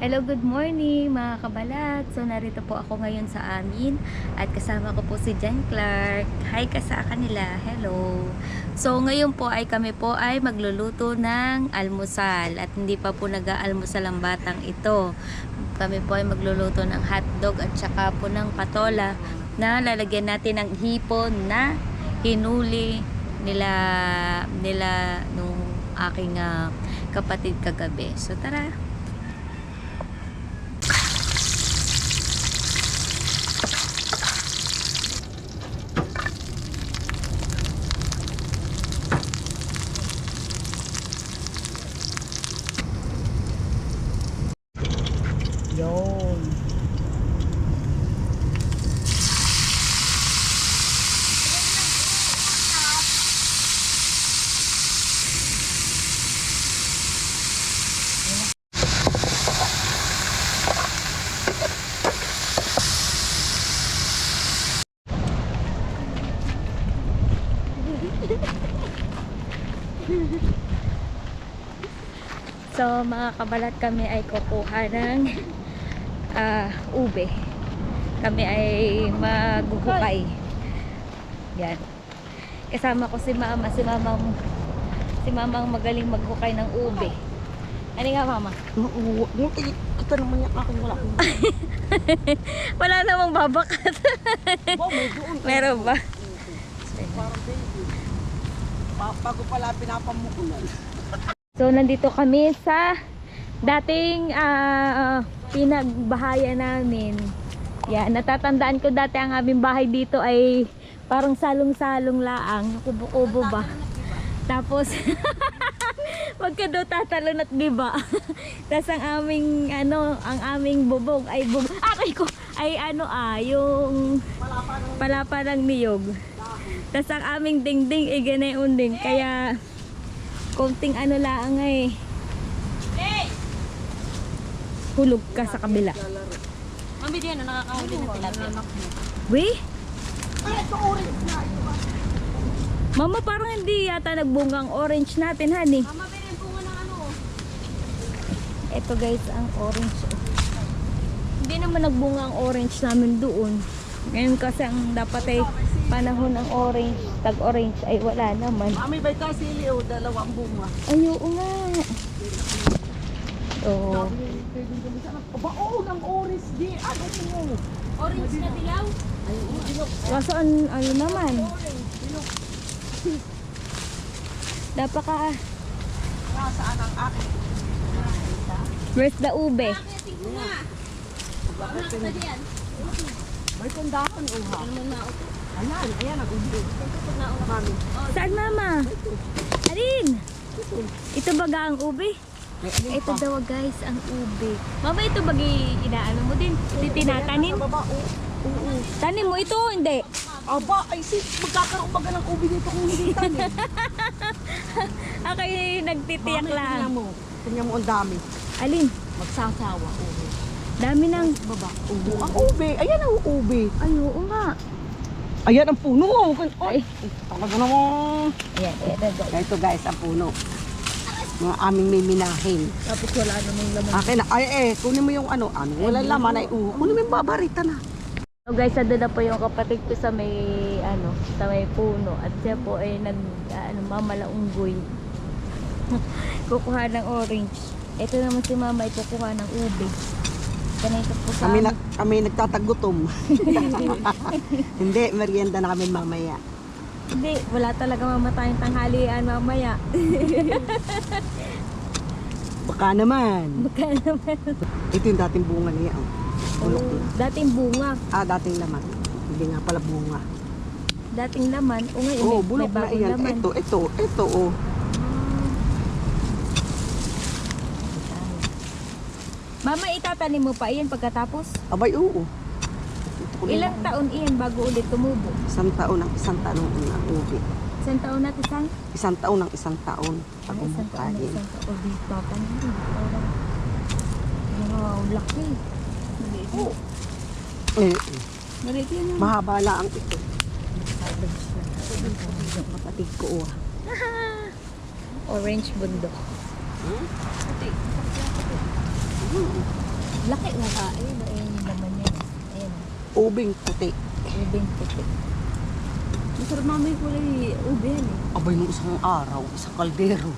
Hello, good morning mga kabalat. So narito po ako ngayon sa amin at kasama ko po si Jen Clark. Hi ka sa kanila. Hello. So ngayon po ay kami po ay magluluto ng almusal at hindi pa po nag-aalmusal ang batang ito. Kami po ay magluluto ng hotdog at saka po ng patola na lalagyan natin ng hipon na hinuli nila nila nung aking ah, kapatid kagabi. So tara. Yun. So, mga kabalat kami ay kukuha ng ah, ube. Kami ay maghuhukay. Yan. Kasama ko si mama. Si mama, si mama ang magaling maghukay ng ube. Ano nga mama? Ito naman yung akin wala. Wala namang babakat. Meron ba? Parang baby. Bago pala pinapamukulan. So, nandito kami sa dating ah, pinagbahayan namin. Yan, natatandaan ko dati ang aming bahay dito ay parang salong-salong laang, kubo-kubo ba. Tapos, wagka daw tatalon at biba. Tapos ang aming, ano, ang aming bubog ay bubog. Akay ko, ay ano ah, yung palapa ng niyog. Tapos ang aming dingding ay ganayon din. Kaya, konting ano lang eh. Hulog ka sa kabila. Mami, di ano, nakakahuli na tilapia. We? Mama, parang hindi yata nagbunga ang orange natin, honey. Mama, pero bunga ng ano. Ito guys, ang orange. Hindi naman nagbunga ang orange namin doon. Ngayon kasi ang dapat ay panahon ng orange, tag-orange ay wala naman. Mami, bay ka sili o dalawang bunga. Ay, oo nga. Oo. Aba, oo, ng orange di. Ano mo? Orange na dilaw. Kaso an, ano naman? Dapat ka, Nasaan ang akin? where's the ube? Bakit na diyan? May kundahan uha. Ano na ako? Ayan, ayan ang ubi. Mami, Saan mama? Alin? Ito baga ang alin Ito daw guys ang ube. Mama ito bagi inaano mo din? Tinatanim? Oo. Tanim mo ito hindi? Aba, ay si, magkakaroon baga ng ubi dito kung hindi tanim. Ako yung nagtitiyak Mami, lang. tingnan mo. Tingnan mo ang dami. Alin? Magsasawa. Ubi. Dami ng... Baba. Ubi. Ang ubi. Ayan ang ubi. Ay, oo nga. Ayan ang puno. Oh. Ay. Talaga naman. Ayan, ayan, ayan. Ito guys, ang puno. Mga aming miminahin. Tapos wala namang laman. Akin na. Ay eh, kunin mo yung ano. Ano, wala laman ay uh. Kunin mo yung babarita na. So guys, ando na po yung kapatid ko sa may ano, sa may puno at siya po ay nag ano, mamalaunggoy. kukuha ng orange. Ito naman si mama ay kukuha ng ube. Ganito po sa Kami, na, kami nagtatagutom. Hindi, merienda namin mamaya. Hindi, wala talaga mama tayong tanghalian mamaya. Baka naman. Baka naman. Ito yung dating bunga niya. Oh. Bulok na. Dating bunga, Ah, dating laman. Hindi nga pala bunga. dating laman. O ngayon, oh, may, may bulok na bagong yan. laman. Ito, ito, ito, oh. Mama, itatanim mo pa iyan pagkatapos? Abay, oo. Ito Ilang na- taon iyan bago ulit tumubo? Isang taon ang isang taon ang ubi. Isang taon natin sang? Isang taon ang isang taon. Pag Ay, isang taon na umakain. isang taon. Nila. Wow, laki. Maliit Oo. na. Eh, eh. Maliit ah. mahaba lang ito. Kapatid ko, oh. Orange bundok. Hmm? Laki mo ka. Ayun, ayun yung laman niya. Ayun. Ubing puti. Ubing puti. Masarap mamay kulay ube yan eh. Abay, nung isang araw, isang kaldero.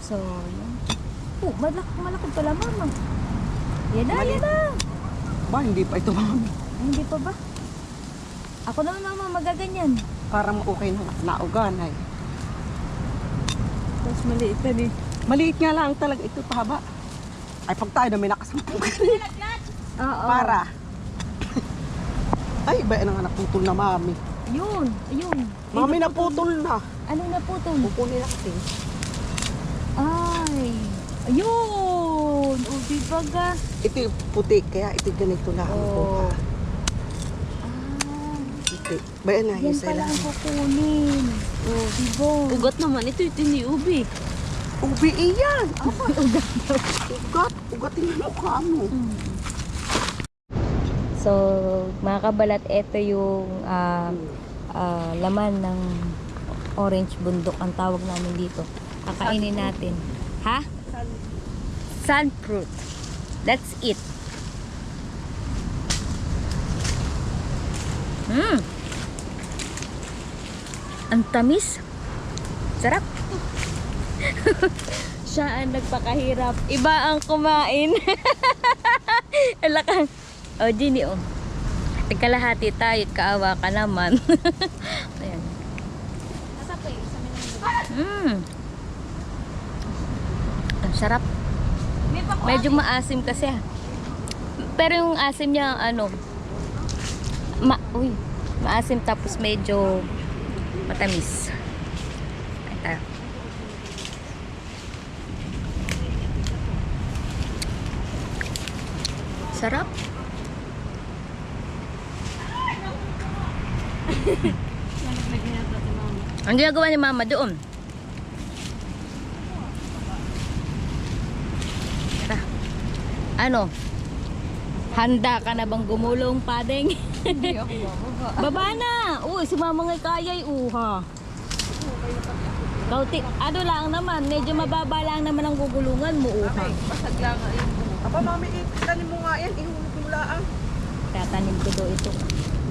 So, yun. Oh, malaki, malaki pala mama. Yan na, Maliit. yan na. Ba, hindi pa ito mami. Ay, hindi pa ba? Ako naman mama, magaganyan. Parang okay na naugan ay. Tapos maliit na din. Maliit nga lang talaga ito pahaba. Ay, pag tayo na may nakasampung Oo. Para. Ay, ba nang naputol na mami. Yun, ayun. Mami naputol na. Ano na to? Kukunin natin. Ay. Ayun. Ubi baga. Ito yung puti, kaya ito ganito lang. Oh. Oh. Ah. Puti. Ba yan na, Yan pala lang. ang kukunin. Oh, dibo. Ugat naman. Ito ito ni Ubi. Ubi iyan. ugat. Ugat. Ugatin mo mukha mo. So, mga kabalat, ito yung ah, ah, laman ng orange bundok ang tawag namin dito. Kakainin natin. Ha? Sun fruit. That's it. Mm. Ang tamis. Sarap. Siya ang nagpakahirap. Iba ang kumain. Alakang. O, oh, Ginny, oh. Kalahati tayo, kaawa ka naman. Ayan. Mm. Ang sarap. Medyo maasim kasi ah. Pero yung asim niya, ano, ma, uy, maasim tapos medyo matamis. Ito. Sarap. Ang ginagawa ni mama doon. Tara. Ano? Handa ka na bang gumulong, padeng? Hindi ako bababa. Baba na! Uy, si mama ngay kaya'y uha. Kauti, ano lang naman, medyo mababa lang naman ang gugulungan mo, uha. Basag lang Aba, mami, itanim mo nga yan. Ihulog mo lang. Tatanim ko daw ito.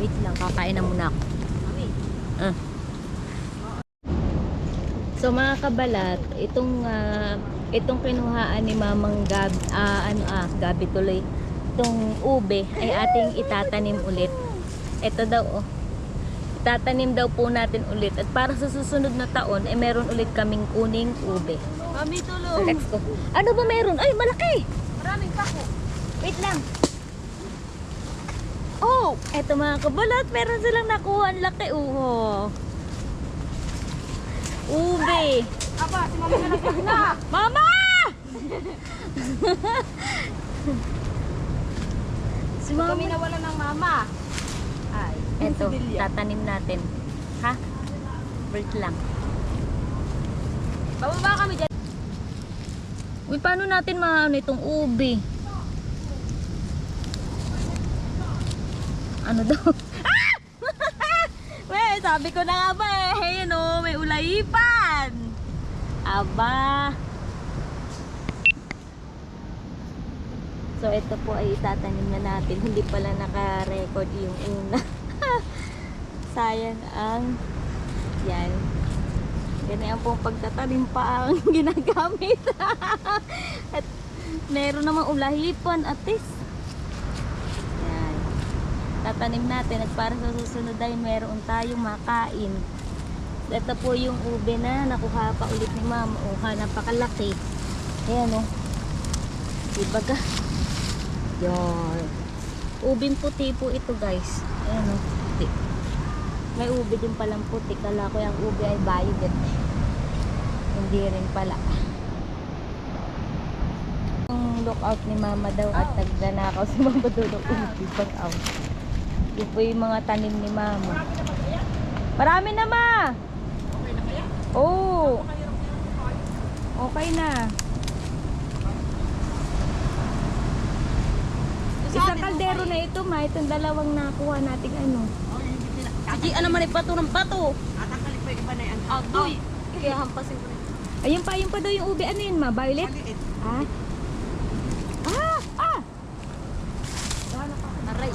Wait lang, kakain na muna ako. Ah. So mga kabalat, itong ah, itong kinuhaan ni Mamang Gab, ah, ano ah, Gabi tuloy. Itong ube ay ating itatanim ulit. Ito daw oh. Itatanim daw po natin ulit at para sa susunod na taon ay meron ulit kaming kuning ube. Mami, tulong. let's go. Ano ba meron? Ay, malaki! Maraming pako. Wait lang. Oh, eto mga kabalat, meron silang nakuha. Ang laki, uho. Ube. Aba, si Mama na na. Mama! si mama. Kami nawala ng mama. Ay. Eto, tatanim natin. Ha? Wait lang. Bababa kami dyan. Uy, paano natin maano itong ube? Ano daw? Ah! Weh, sabi ko na nga ba eh. Hey, no, may ulayipan. Aba. So, ito po ay itatanim na natin. Hindi pala naka-record yung una. Sayang ang yan. Ganyan pong pagtatanim pa ang ginagamit. at meron namang ulahipan at least. Yan. Tatanim natin at para sa susunod ay meron tayong makain. Ito po yung ube na nakuha pa ulit ni mama. Oha, napakalaki. Ayan o. Diba ka? Yan. Ubing puti po ito guys. Ayan o. Puti. May ube din palang puti. Kala ko yung ube ay violet. Hindi rin pala. Yung lookout ni mama daw at nagdanakaw si mama doon ng ube pang out. Yun po yung mga tanim ni mama. Marami na ma! Oo. Okay na. Isang kaldero na ito ma. Itong dalawang nakuha nating ano. Hagian naman ay bato ng bato. At ang kalipay iba na yan. Ah, oh. Agoy. Kaya hampasin ko na. Ayun pa, ayun pa daw yung ube. Ano yun ma? Violet? Maliit. Ah. Ah! Ah! Aray.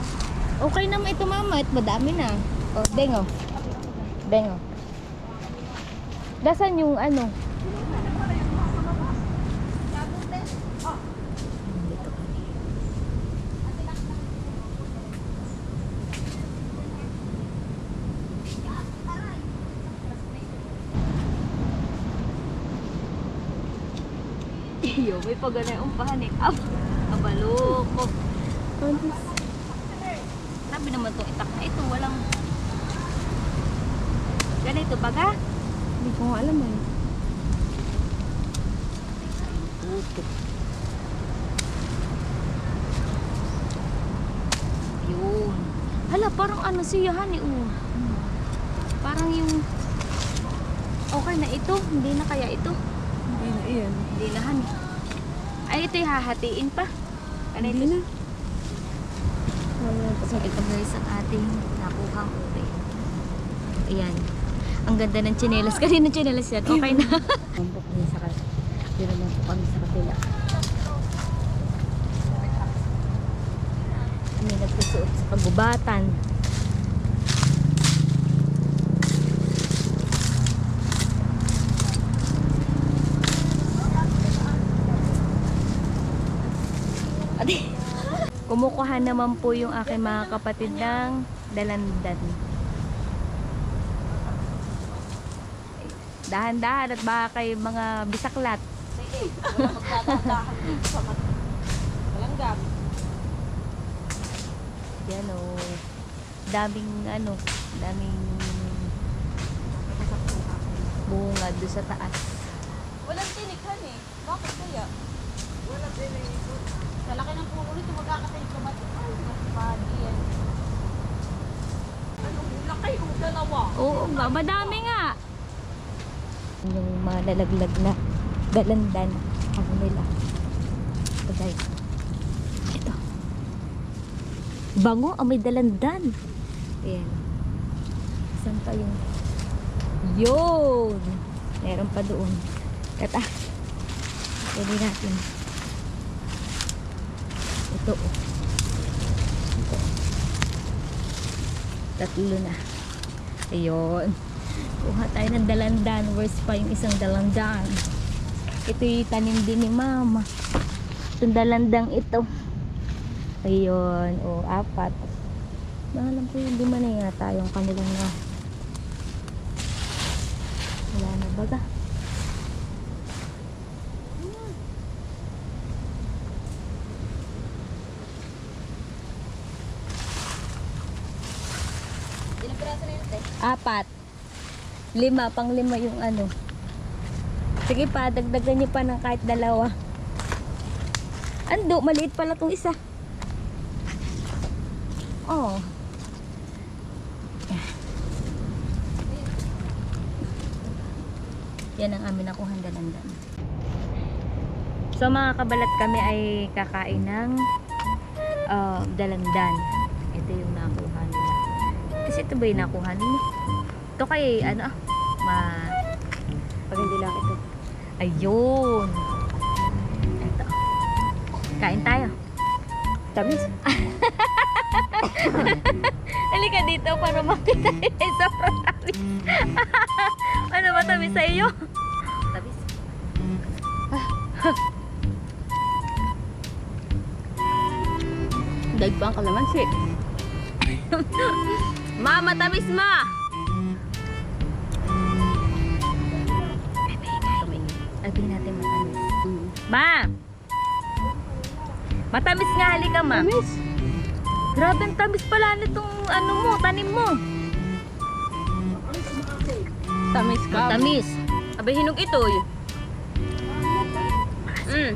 Okay naman ito mama. Ito madami na. Oh, dengo. Dengo. Dasan yung ano? Iyo, may paganay umpahan eh. Ab, abaloko. Sabi naman itong itak na ito, walang... Ganito baga? Hindi ko nga alam eh. Puto. Yun. Hala, parang ano siya, honey, oh. Parang yung... Okay na ito, hindi na kaya ito. Hindi na iyan. Hindi na, honey. Ay, ito yung hahatiin pa. Ano ito? Na. So, ito guys ang ating nakuhang ube. Ayan. Ang ganda ng tsinelas. Kanina tsinelas yan. Okay na. Mambok niya sa. Hindi naman po kami sa kapila. Kami nagsusuot sa kagubatan. Ate. Kumukuha naman po yung aking mga kapatid ng dalandan. Dahan-dahan at baka kayo mga bisaklat. Walang gamit. Yan o. Daming ano, daming bunga doon sa taas. Walang tinikhan eh. Bakit kaya? Walang tinik. Sa laki ng puno nito, magkakatinig ka mati. Ay, mas pagi yan. Anong laki yung dalawa? Oo nga, madami nga. Yung mga lalaglag na dalandan. Ano nila. Ito guys. Ito. Bango, may dalandan. Ayan. Saan pa yung... Yun! Meron pa doon. Kata. Pwede natin. Ito. oh. Ito. Tatlo na. Ayun. Kuha tayo ng dalandan. Where's pa yung isang dalandan? Ito yung tanim din ni mama. Itong dalandang ito. Ayun. O, apat. Mahalam ko yung lima na yata yung kanilang na. Wala na baga. Ilang piraso na yun, te? Apat. Lima, pang lima yung ano. Sige pa, dagdagan niyo pa ng kahit dalawa. Ando, maliit pala tong isa. Oh. Yan ang amin nakuhan dalandan. So mga kabalat kami ay kakain ng uh, dalandan. Kasi ito ba yung nakuha ninyo? Ito kay ano ah, ma... Pag hindi lang ito. Ayun. Ito. Kain tayo. Tamis. Halika dito para makita yung sobrang tamis. ano ba tamis sa iyo? Tabis. Daig pa ang kalamansi. Mama, tamis ma! Sabihin natin matamis. Ma! Matamis nga, halika ma. Tamis. Grabe ang tamis pala nitong ano mo, tanim mo. Tamis ka. Matamis. Abay, hinog ito. Mm.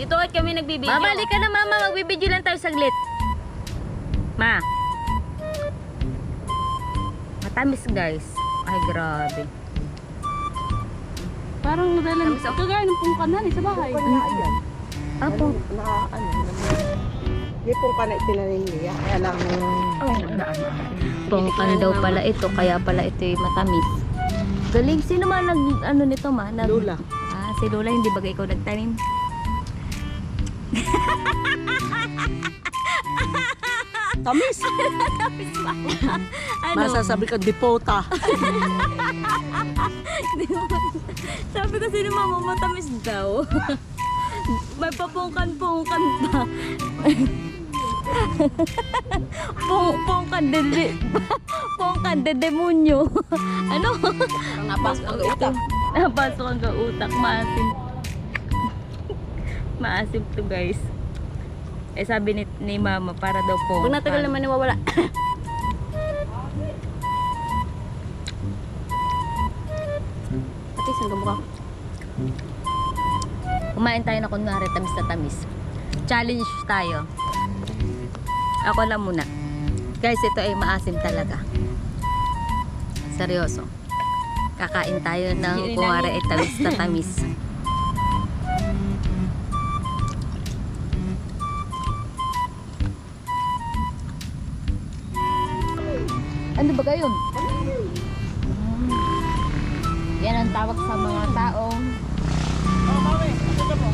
Dito at kami nagbibideo. Babalik ka na mama, magbibideo lang tayo saglit. Ma. Matamis guys. Ay grabe. Parang nadalan. Tamis ako. Kagaya ng pungkanan eh, sa bahay. Mm. Apo. Na, ano, Hindi pong kanay tinanin niya. Kaya lang, Pongkan daw pala ito, kaya pala ito yung matamis. Galing, sino man nag, ano nito ma? Nag, Lula. Ah, si Lola, hindi ba ikaw nagtanim? Tamis. ano? Masasabi ka, dipota. Sabi kasi ni mama, matamis daw. May papungkan-pungkan pa. Pung, pungkan dede. Pungkan de demonyo. ano? Napasok ang utak. Napasok ang utak. Maasim. Maasim to guys. Eh sabi ni, ni mama, para daw po. Pag natagal naman nawawala. Ate, saan ka mukha? Kumain tayo na kunwari tamis na tamis. Challenge tayo. Ako lang muna. Guys, ito ay maasim talaga. Seryoso. Kakain tayo ng kunwari ay tamis na tamis. Ano ba gayon? Mm. Yan ang tawag sa mga taong Oh, mami. Pakita mo.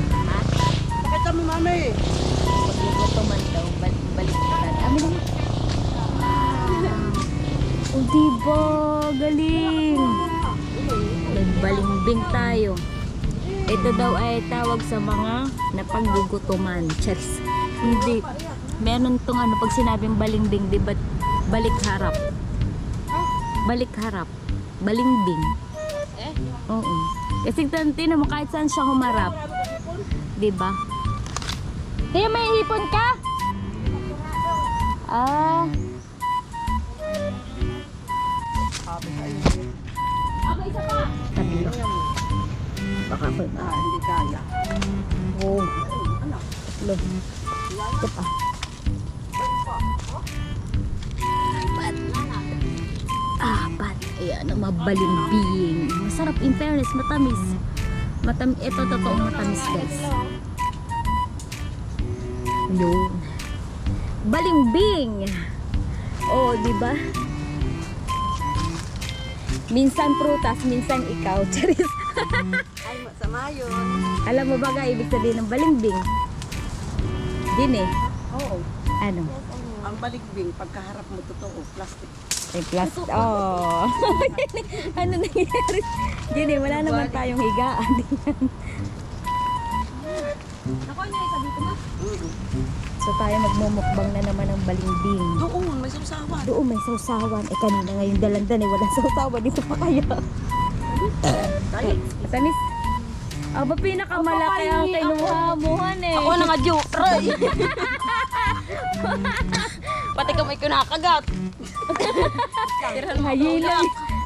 Pakita mo, mami. Paglutuman daw, bal- baliktad. Amin naman. O diba, galing. Nagbalimbing tayo. Ito daw ay tawag sa mga napaggugutuman. Chefs. Hindi. Meron tong ano, pag sinabing balimbing, di ba, balik harap. Balik harap. Balimbing. Oo. Kasi tinan mo kahit saan siya humarap. Di ba? Kaya may hipon ka? Ah. Tatlo. Baka ako Ah, hindi kaya. Oo. Tatlo. Ito pa. Apat. Ayan, ang mabalimbing. Masarap in fairness, matamis. Matam ito totoong matamis guys. Yun. Balimbing. Oh, di ba? Minsan prutas, minsan ikaw. Charis. Ay, masama yun. Alam mo ba ga ibig sabihin ng balimbing? Din eh. Oo. Ano? Ang baligbing, pagkaharap mo totoo, plastic. May plus. Oh. ano nangyari? Gini, wala naman tayong higaan. so tayo magmumukbang na naman ng balimbing. Doon, may sausawan. Doon may sausawan. Eh kanina ngayon dalandan eh. Walang sausawan. Dito pa kaya. Dali. Tamis. Ah, ba pinakamalaki ang kinuha mo, han eh. Ako na nga. Roy! Pati ka may kinakagat. Tirahan mo Hayina.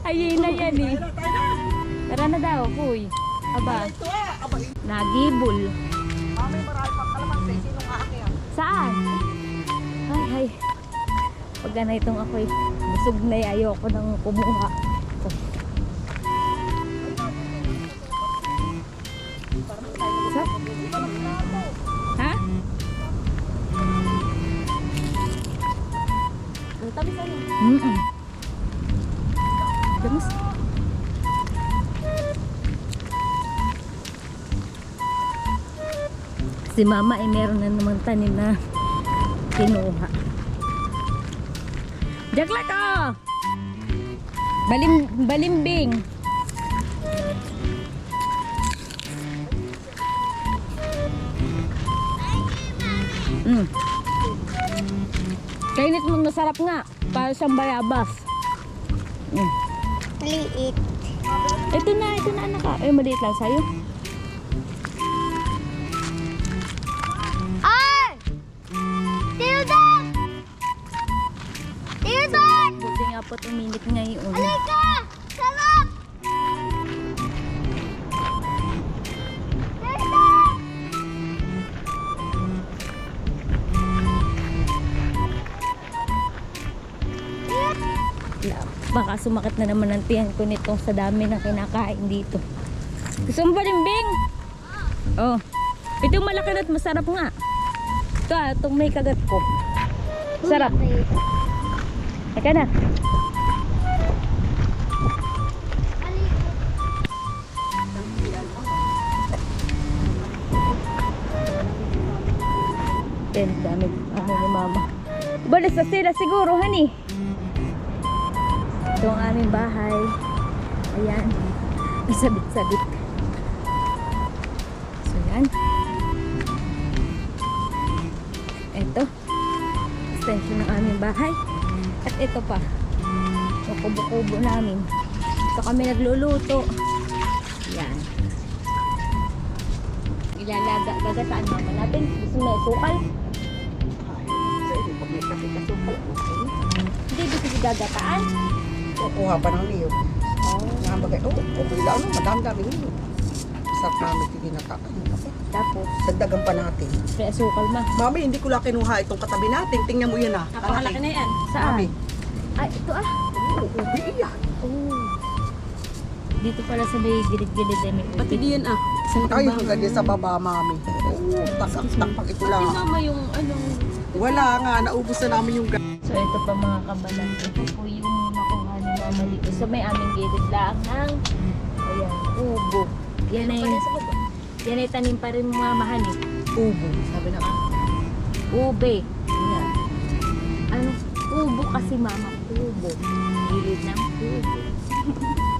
Hayina yan eh. Tara na daw, kuy. Aba, nagibol. mami, marami pang kalamansi. Sinong aakyat? Saan? Ay, ay. Pag na itong ako'y busog na eh, ayoko nang kumuha. Si mama ay meron na naman tanim na kinuha. Jacklet oh! Balim, balimbing. Mm. Kainit mong masarap nga. Para siyang bayabas. Mm. Maliit. Ito na, ito na anak ka. Eh, maliit lang sa'yo. Baka sumakit na naman ang tiyan ko nito sa dami ng kinakain dito. Gusto mo ba limbing? Oh. Ito yung malaki na at masarap nga. Ito ah, itong may kagat ko. Sarap. Teka na. Yan, dami. Ano ni mama. Balas na sila siguro, honey. Ito ang aming bahay. Ayan. May sabit-sabit. So, yan. Ito. Extension ng aming bahay. At ito pa. Yung kubo-kubo namin. Ito kami nagluluto. Yan. Ilalaga, gagataan mama natin. Gusto mo sukal? Hindi, gusto si gagataan. Kukuha pa ng liyo. Oh. Nga bagay, oh, okay lang, ano, madami-dami liyo. Sarap namin tinatakan. Kasi, Tapos, dagdagan pa natin. kaya sukal ma. Mami, hindi ko lang kinuha itong katabi natin. Tingnan mo yan ah. Napakalaki na yan. Saan? Mami. Ay, ito ah. Oo, ubi iyan. Oh. Dito pala sa may gilid-gilid na may Pati diyan ah. Sa Ay, hanggang din sa baba, mami. Oo, takak-takpak ito lang. mama yung anong... Wala nga, naubos na namin yung. So, ito pa mga kabalan. Ito po mama dito. So, may aming gilid lang ng ayan, ubo. Yan ay, yan ay tanim pa rin mga mahan eh. Ubo, sabi na nga. Ube. Yan. Ano? Ubo kasi mama. Ubo. Gilid ng ubo.